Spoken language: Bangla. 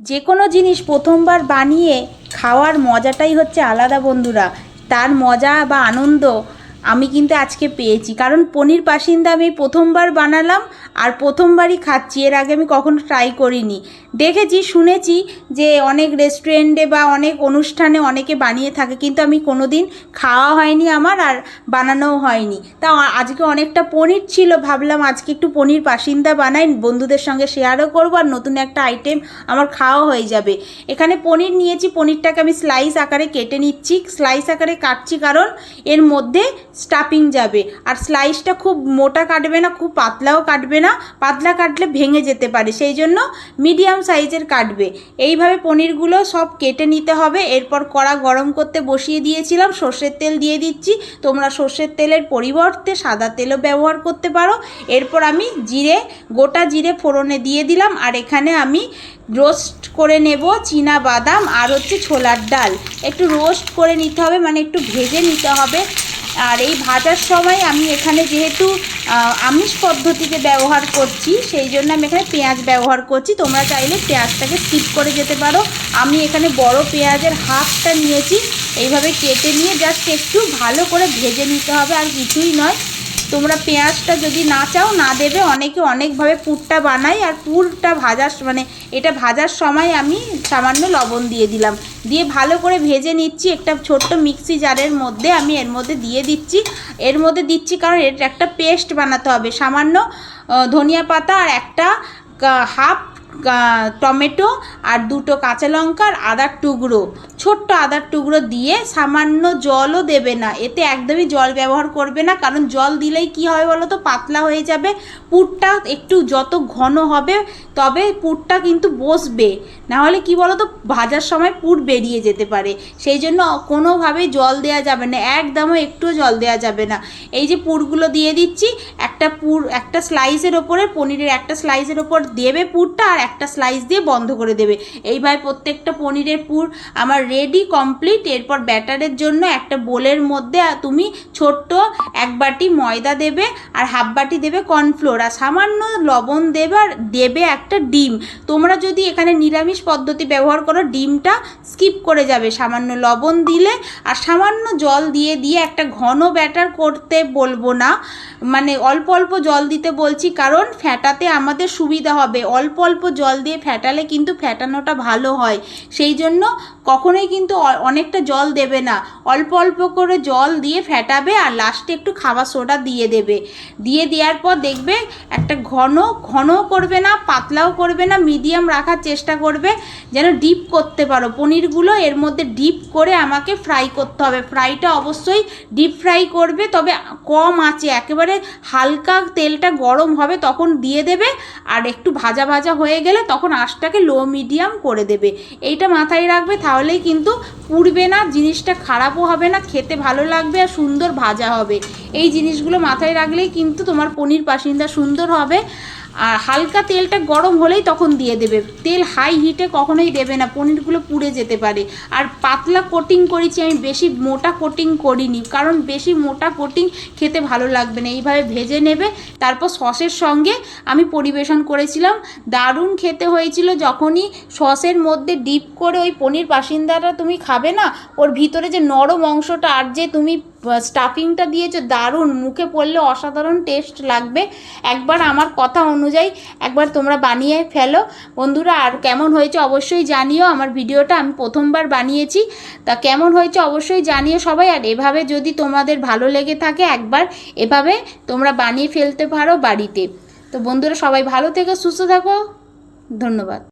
যে কোনো জিনিস প্রথমবার বানিয়ে খাওয়ার মজাটাই হচ্ছে আলাদা বন্ধুরা। তার মজা বা আনন্দ আমি কিন্তু আজকে পেয়েছি। কারণ পনির পাসিন্দা আমি প্রথমবার বানালাম আর প্রথমবারই খাচ্ছি। এর আগে আমি কখনো ট্রাই করিনি। দেখেছি, শুনেছি যে অনেক রেস্টুরেন্টে বা অনেক অনুষ্ঠানে অনেকে বানিয়ে থাকে, কিন্তু আমি কোনো দিন খাওয়া হয়নি আমার আর বানানোও হয়নি। তা আজকে অনেকটা পনির ছিল, ভাবলাম আজকে একটু পনির পাসিন্দা বানাই, বন্ধুদের সঙ্গে শেয়ারও করব আর নতুন একটা আইটেম আমার খাওয়া হয়ে যাবে। এখানে পনির নিয়েছি, পনিরটাকে আমি স্লাইস আকারে কেটে নিচ্ছি। স্লাইস আকারে কাটছি কারণ এর মধ্যে স্টাফিং যাবে। আর স্লাইসটা খুব মোটা কাটবে না, খুব পাতলাও কাটবে না, পাতলা কাটলে ভেঙে যেতে পারে। সেই জন্য মিডিয়াম সাইজের কাটবে। এইভাবে পনিরগুলো সব কেটে নিতে হবে। এরপর কড়া গরম করতে বসিয়ে দিয়েছিলাম, সর্ষের তেল দিয়ে দিচ্ছি। তোমরা সর্ষের তেলের পরিবর্তে সাদা তেলও ব্যবহার করতে পারো। এরপর আমি জিরে, গোটা জিরে ফোড়নে দিয়ে দিলাম। আর এখানে আমি রোস্ট করে নেব চীনা বাদাম আর হচ্ছে ছোলার ডাল। একটু রোস্ট করে নিতে হবে মানে একটু ভেজে নিতে হবে। আর এই ভাজার সময় আমি এখানে যেহেতু আমিষ পদ্ধতিতে ব্যবহার করছি, সেই জন্য আমি এখানে পেঁয়াজ ব্যবহার করছি। তোমরা চাইলে পেঁয়াজটাকে স্কিপ করে যেতে পারো। আমি এখানে বড় পেঁয়াজের হাফটা নিয়েছি। এইভাবে কেটে নিয়ে জাস্ট একটু ভালো করে ভেজে নিতে হবে, আর কিছুই নয়। তোমরা পেঁয়াজটা যদি না চাও, না দেবে। অনেকে অনেকভাবে পুরটা বানাই আর পুরটা ভাজার মানে এটা ভাজার সময় আমি সামান্য লবণ দিয়ে দিলাম। দিয়ে ভালো করে ভেজে নিচ্ছি একটা ছোট্ট মিক্সি জারের মধ্যে। আমি এর মধ্যে দিয়ে দিচ্ছি। এর মধ্যে দিচ্ছি কারণ এর একটা পেস্ট বানাতে হবে। সামান্য ধনিয়া পাতা আর একটা হাফ টমেটো আর দুটো কাঁচা লঙ্কা আর আদার টুকরো। ছোট্ট আদার টুকরো দিয়ে সামান্য জলও দেবে না। এতে একদমই জল ব্যবহার করবে না, কারণ জল দিলেই কি হবে বলো তো? পাতলা হয়ে যাবে। পুরটা একটু যত ঘন হবে, তবে পুরটা কিন্তু বসবে। না হলে কি বলো তো? ভাজার সময় পুর বেরিয়ে যেতে পারে। সেই জন্য কোনোভাবেই জল দেওয়া যাবে না, একদমও একটুও জল দেওয়া যাবে না। এই যে পুরগুলো দিয়ে দিচ্ছি, একটা পুর, একটা স্লাইসের ওপরে পনিরের একটা স্লাইসের ওপর দেবে পুরটা, আর একটা স্লাইস দিয়ে বন্ধ করে দেবে। এইভাবে প্রত্যেকটা পনিরের পুর আমার রেডি কমপ্লিট এরপর ব্যাটারের জন্য একটা বোলের মধ্যে তুমি ছোট্ট এক বাটি ময়দা দেবে আর হাফ বাটি দেবে কর্নফ্লোর আর সামান্য লবণ দেবে আর দেবে একটা ডিম। তোমরা যদি এখানে নিরামিষ পদ্ধতি ব্যবহার করো, ডিমটা স্কিপ করে যাবে। সামান্য লবণ দিলে আর সামান্য জল দিয়ে দিয়ে একটা ঘন ব্যাটার করতে বলব না। মানে অল্প অল্প জল দিতে বলছি কারণ ফ্যাটাতে আমাদের সুবিধা হবে। অল্প অল্প জল দিয়ে ফ্যাটালে কিন্তু ফ্যাটানোটা ভালো হয়। সেই জন্য কখনোই কিন্তু অনেকটা জল দেবে না। অল্প অল্প করে জল দিয়ে ফেটাবে আর লাস্টে একটু খাবার সোডা দিয়ে দেবে। দিয়ে দেওয়ার পর দেখবে একটা ঘন, ঘনও করবে না, পাতলাও করবে না মিডিয়াম রাখার চেষ্টা করবে যেন ডিপ করতে পারো। পনিরগুলো এর মধ্যে ডিপ করে আমাকে ফ্রাই করতে হবে। ফ্রাইটা অবশ্যই ডিপ ফ্রাই করবে, তবে কম আছে। একেবারে হালকা তেলটা গরম হবে, তখন দিয়ে দেবে আর একটু ভাজা ভাজা হয়ে গেলে তখন আঁচটাকে লো মিডিয়াম করে দেবে। এইটা মাথায় রাখবে, তাহলেই কিন্তু পুড়বে না, জিনিসটা খারাপও হবে না, খেতে ভালো লাগবে আর সুন্দর ভাজা হবে। এই জিনিসগুলো মাথায় রাখলেই কিন্তু তোমার পনির পাসিন্দা সুন্দর হবে। আর হালকা তেলটা গরম হলেই তখন দিয়ে দেবে। তেল হাই হিটে কখনোই দেবে না, পনিরগুলো পুড়ে যেতে পারে। আর পাতলা কোটিং করেছি আমি, বেশি মোটা কোটিং করিনি, কারণ বেশি মোটা কোটিং খেতে ভালো লাগবে না। এইভাবে ভেজে নেবে, তারপর সসের সঙ্গে আমি পরিবেশন করেছিলাম। দারুণ খেতে হয়েছিল যখনই সসের মধ্যে ডিপ করে ওই পনির পাসিন্দাটা তুমি খাবে না, ওর ভিতরে যে নরম অংশটা আর যে তুমি স্টাফিংটা দিয়েছ দারুণ, মুখে পড়লে অসাধারণ টেস্ট লাগবে। একবার আমার কথা অনুযায়ী একবার তোমরা বানিয়ে ফেলো। বন্ধুরা, আর কেমন হয়েছে অবশ্যই জানিও। আমার ভিডিওটা আমি প্রথমবার বানিয়েছি। তা কেমন হয়েছে অবশ্যই জানিও সবাই। আর এভাবে যদি তোমাদের ভালো লেগে থাকে, একবার এভাবে তোমরা বানিয়ে ফেলতে পারো বাড়িতে। তো বন্ধুরা, সবাই ভালো থেকে, সুস্থ থাকো। ধন্যবাদ।